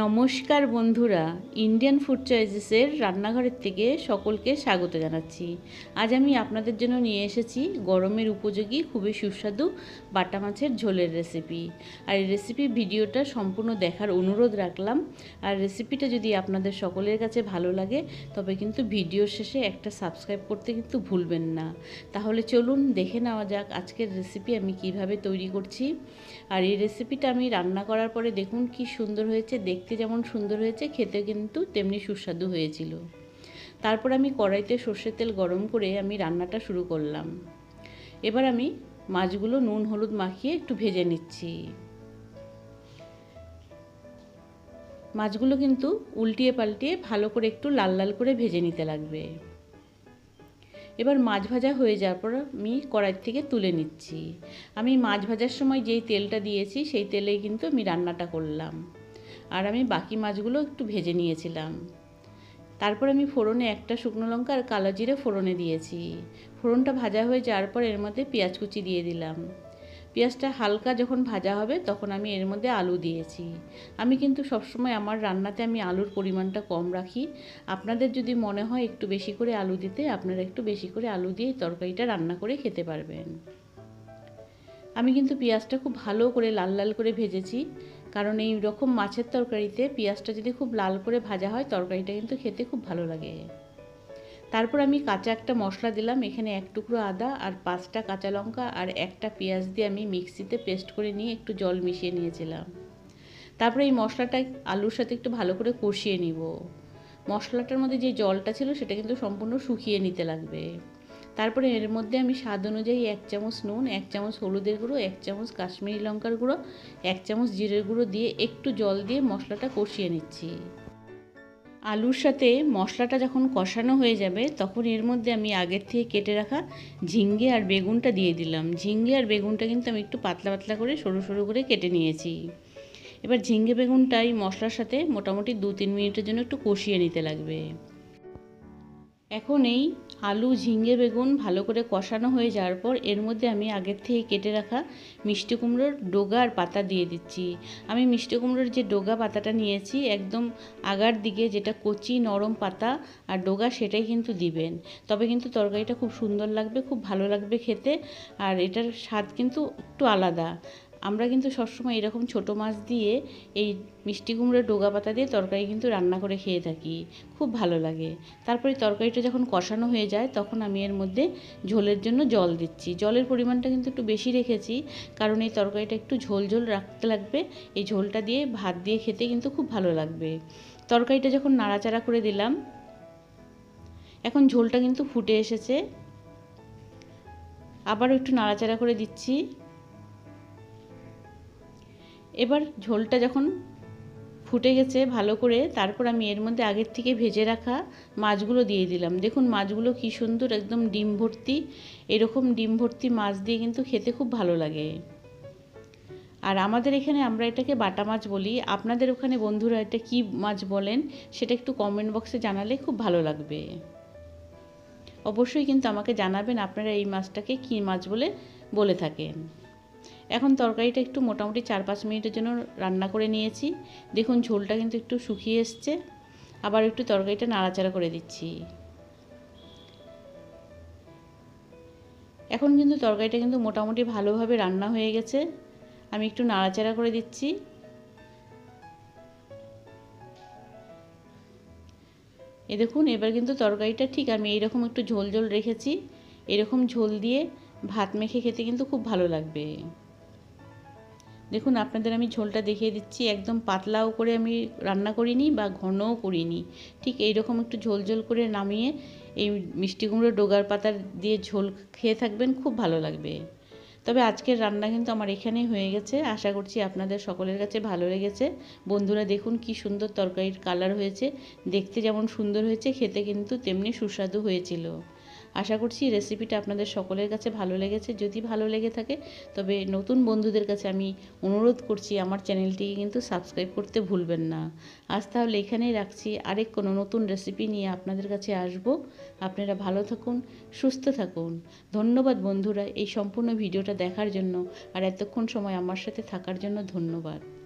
নমস্কার বন্ধুরা Indian food চয়েসেসের রান্নাঘরের থেকে সকলকে স্বাগত জানাচ্ছি। আজ আমি আপনাদের জন্য নিয়ে এসেছি গরমের উপযোগী, খুবই সুস্বাদু বাটা মাছের ঝোলের রেসিপি আর এই রেসিপি ভিডিওটা সম্পূর্ণ দেখার অনুরোধ রাখলাম। আর রেসিপিটা যদি আপনাদের সকলের কাছে ভালো লাগে, তবে কিন্তু ভিডিওর শেষে একটা সাবস্ক্রাইব করতে কিন্তু ভুলবেন না। তাহলে চলুন দেখে নেওয়া যাক আজকের রেসিপি আমি কীভাবে তৈরি করছি। আর এই রেসিপিটা আমি রান্না করার পরে দেখুন কি সুন্দর হয়েছে দেখতে যেমন সুন্দর হয়েছে খেতে কিন্তু তেমনি সুস্বাদু হয়েছিল। তারপর আমি কড়াইতে সর্ষের তেল গরম করে আমি রান্নাটা শুরু করলাম। এবার আমি মাছগুলো নুন হলুদ মাখিয়ে একটু ভেজে নিচ্ছি। মাছগুলো কিন্তু উল্টিয়ে পাল্টিয়ে ভালো করে একটু লাল লাল করে ভেজে নিতে লাগবে। এবার মাছ ভাজা হয়ে যাওয়ার পর আমি কড়াই থেকে তুলে নিচ্ছি। আমি মাছ ভাজার সময় যেই তেলটা দিয়েছি, সেই তেলেই কিন্তু আমি রান্নাটা করলাম। আর আমি বাকি মাছগুলো একটু ভেজে নিয়েছিলাম। তারপর আমি ফোড়নে একটা শুকনো লঙ্কা আর কালো জিরে ফোড়নে দিয়েছি। ফোড়নটা ভাজা হয়ে যাওয়ার পর এর মধ্যে পেঁয়াজ কুচি দিয়ে দিলাম। পেঁয়াজটা হালকা যখন ভাজা হবে তখন আমি এর মধ্যে আলু দিয়েছি। আমি কিন্তু সবসময় আমার রান্নাতে আমি আলুর পরিমাণটা কম রাখি। আপনাদের যদি মনে হয় একটু বেশি করে আলু দিতে, আপনারা একটু বেশি করে আলু দিয়ে তরকারিটা রান্না করে খেতে পারবেন। আমি কিন্তু পেঁয়াজটা খুব ভালো করে লাল লাল করে ভেজেছি। কারণ এই রকম মাছের তরকারিতে পেঁয়াজটা যদি খুব লাল করে ভাজা হয়, তরকারিটা কিন্তু খেতে খুব ভালো লাগে। তারপর আমি কাঁচা একটা মশলা দিলাম, এখানে এক টুকরো আদা আর পাঁচটা কাঁচা লঙ্কা আর একটা পেঁয়াজ দিয়ে আমি মিক্সিতে পেস্ট করে নিয়ে একটু জল মিশিয়ে নিয়েছিলাম। তারপরে এই মশলাটা আলুর সাথে একটু ভালো করে কষিয়ে নিব। মশলাটার মধ্যে যে জলটা ছিল, সেটা কিন্তু সম্পূর্ণ শুকিয়ে নিতে লাগবে। তারপরে এর মধ্যে আমি স্বাদ অনুযায়ী এক চামচ নুন, এক চামচ হলুদের গুঁড়ো, এক চামচ কাশ্মীরি লঙ্কার গুঁড়ো, এক চামচ জিরের গুঁড়ো দিয়ে একটু জল দিয়ে মশলাটা কষিয়ে নিচ্ছি। আলুর সাথে মশলাটা যখন কষানো হয়ে যাবে, তখন এর মধ্যে আমি আগের থেকে কেটে রাখা ঝিঙ্গে আর বেগুনটা দিয়ে দিলাম। ঝিঙ্গে আর বেগুনটা কিন্তু আমি একটু পাতলা পাতলা করে সরু সরু করে কেটে নিয়েছি। এবার ঝিঙ্গে বেগুনটা এই মশলার সাথে মোটামুটি দু তিন মিনিটের জন্য একটু কষিয়ে নিতে লাগবে। এখন এই আলু ঝিঙ্গে বেগুন ভালো করে কষানো হয়ে যাওয়ার পর এর মধ্যে আমি আগের থেকে কেটে রাখা মিষ্টি কুমড়োর ডোগা আর পাতা দিয়ে দিচ্ছি। আমি মিষ্টি কুমড়োর যে ডোগা পাতাটা নিয়েছি, একদম আগার দিকে যেটা কচি নরম পাতা আর ডোগা সেটাই কিন্তু দিবেন। তবে কিন্তু তরকারিটা খুব সুন্দর লাগবে, খুব ভালো লাগবে খেতে আর এটার স্বাদ কিন্তু একটু আলাদা। আমরা কিন্তু সবসময় এরকম ছোট মাছ দিয়ে এই মিষ্টি কুমড়োর ডোগা পাতা দিয়ে তরকারি কিন্তু রান্না করে খেয়ে থাকি। খুব ভালো লাগে। তারপরে তরকারিটা যখন কষানো হয়ে যায়, তখন আমি এর মধ্যে ঝোলের জন্য জল দিচ্ছি। জলের পরিমাণটা কিন্তু একটু বেশি রেখেছি, কারণ এই তরকারিটা একটু ঝোল ঝোল রাখতে লাগবে। এই ঝোলটা দিয়ে ভাত দিয়ে খেতে কিন্তু খুব ভালো লাগবে। তরকারিটা যখন নাড়াচাড়া করে দিলাম, এখন ঝোলটা কিন্তু ফুটে এসেছে। আবারও একটু নাড়াচাড়া করে দিচ্ছি। এবার ঝোলটা যখন ফুটে গেছে ভালো করে, তারপর আমি এর মধ্যে আগের থেকে ভেজে রাখা মাছগুলো দিয়ে দিলাম। দেখুন মাছগুলো কি সুন্দর একদম ডিম ভর্তি। এরকম ডিম ভর্তি মাছ দিয়ে কিন্তু খেতে খুব ভালো লাগে। আর আমাদের এখানে আমরা এটাকে বাটা মাছ বলি। আপনাদের ওখানে বন্ধুরা এটা কি মাছ বলেন সেটা একটু কমেন্ট বক্সে জানালে খুব ভালো লাগবে। অবশ্যই কিন্তু আমাকে জানাবেন আপনারা এই মাছটাকে কী মাছ বলে বলে থাকেন। এখন তরকারিটা একটু মোটামুটি চার পাঁচ মিনিটের জন্য রান্না করে নিয়েছি। দেখুন, ঝোলটা কিন্তু একটু শুকিয়ে এসছে। আবার একটু তরকারিটা নাড়াচাড়া করে দিচ্ছি। এখন কিন্তু তরকারিটা কিন্তু মোটামুটি ভালোভাবে রান্না হয়ে গেছে। আমি একটু নাড়াচাড়া করে দিচ্ছি। এ দেখুন, এবার কিন্তু তরকারিটা ঠিক আমি এইরকম একটু ঝোল ঝোল রেখেছি। এরকম ঝোল দিয়ে ভাত মেখে খেতে কিন্তু খুব ভালো লাগবে। দেখুন, আপনাদের আমি ঝোলটা দেখিয়ে দিচ্ছি। একদম পাতলাও করে আমি রান্না করিনি বা ঘনও করিনি। ঠিক এই রকম একটু ঝোল ঝোল করে নামিয়ে এই মিষ্টি কুমড়ো ডোগার পাতা দিয়ে ঝোল খেয়ে থাকবেন, খুব ভালো লাগবে। তবে আজকের রান্না কিন্তু আমার এখানেই হয়ে গেছে। আশা করছি আপনাদের সকলের কাছে ভালো লেগেছে। বন্ধুরা, দেখুন কি সুন্দর তরকারির কালার হয়েছে। দেখতে যেমন সুন্দর হয়েছে, খেতে কিন্তু তেমনি সুস্বাদু হয়েছিল। আশা করছি রেসিপিটা আপনাদের সকলের কাছে ভালো লেগেছে। যদি ভালো লেগে থাকে, তবে নতুন বন্ধুদের কাছে আমি অনুরোধ করছি আমার চ্যানেলটিকে কিন্তু সাবস্ক্রাইব করতে ভুলবেন না। আজ তাহলে এখানেই রাখছি। আরেক কোনো নতুন রেসিপি নিয়ে আপনাদের কাছে আসব। আপনারা ভালো থাকুন, সুস্থ থাকুন। ধন্যবাদ বন্ধুরা এই সম্পূর্ণ ভিডিওটা দেখার জন্য। আর এতক্ষণ সময় আমার সাথে থাকার জন্য ধন্যবাদ।